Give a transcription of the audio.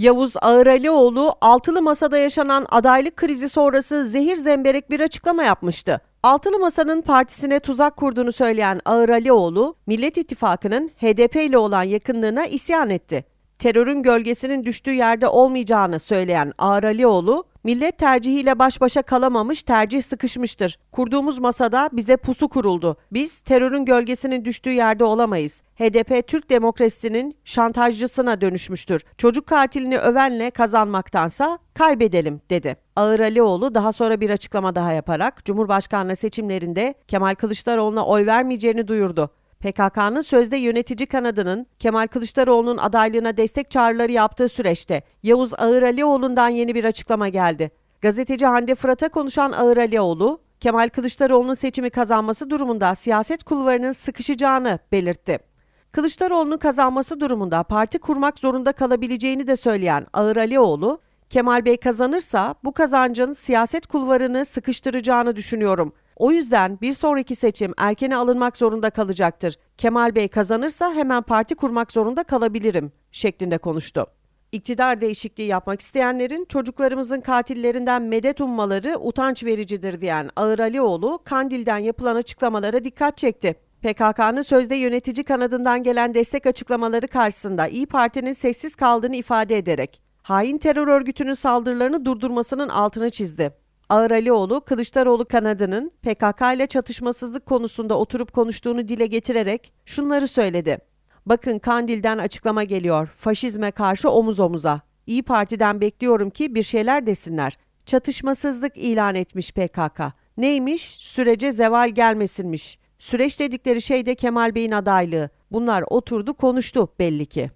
Yavuz Ağıralioğlu altılı masada yaşanan adaylık krizi sonrası zehir zemberek bir açıklama yapmıştı. Altılı Masa'nın partisine tuzak kurduğunu söyleyen Ağıralioğlu, Millet İttifakı'nın HDP ile olan yakınlığına isyan etti. Terörün gölgesinin düştüğü yerde olmayacağını söyleyen Ağıralioğlu, millet tercihiyle baş başa kalamamış, tercih sıkışmıştır. Kurduğumuz masada bize pusu kuruldu. Biz terörün gölgesinin düştüğü yerde olamayız. HDP Türk demokrasisinin şantajcısına dönüşmüştür. Çocuk katilini övenle kazanmaktansa kaybedelim dedi. Ağır Alioğlu daha sonra bir açıklama daha yaparak Cumhurbaşkanlığı seçimlerinde Kemal Kılıçdaroğlu'na oy vermeyeceğini duyurdu. PKK'nın sözde yönetici kanadının Kemal Kılıçdaroğlu'nun adaylığına destek çağrıları yaptığı süreçte Yavuz Ağıralioğlu'ndan yeni bir açıklama geldi. Gazeteci Hande Fırat'a konuşan Ağıralioğlu, Kemal Kılıçdaroğlu'nun seçimi kazanması durumunda siyaset kulvarının sıkışacağını belirtti. Kılıçdaroğlu'nun kazanması durumunda parti kurmak zorunda kalabileceğini de söyleyen Ağıralioğlu, Kemal Bey kazanırsa bu kazancın siyaset kulvarını sıkıştıracağını düşünüyorum. O yüzden bir sonraki seçim erkene alınmak zorunda kalacaktır. Kemal Bey kazanırsa hemen parti kurmak zorunda kalabilirim şeklinde konuştu. İktidar değişikliği yapmak isteyenlerin çocuklarımızın katillerinden medet ummaları utanç vericidir diyen Ağır Alioğlu, Kandil'den yapılan açıklamalara dikkat çekti. PKK'nın sözde yönetici kanadından gelen destek açıklamaları karşısında İyi Parti'nin sessiz kaldığını ifade ederek hain terör örgütünün saldırılarını durdurmasının altını çizdi. Ağır Alioğlu, Kılıçdaroğlu kanadının PKK ile çatışmasızlık konusunda oturup konuştuğunu dile getirerek şunları söyledi. Bakın Kandil'den açıklama geliyor. Faşizme karşı omuz omuza. İyi Parti'den bekliyorum ki bir şeyler desinler. Çatışmasızlık ilan etmiş PKK. Neymiş? Sürece zeval gelmesinmiş. Süreç dedikleri şey de Kemal Bey'in adaylığı. Bunlar oturdu konuştu belli ki.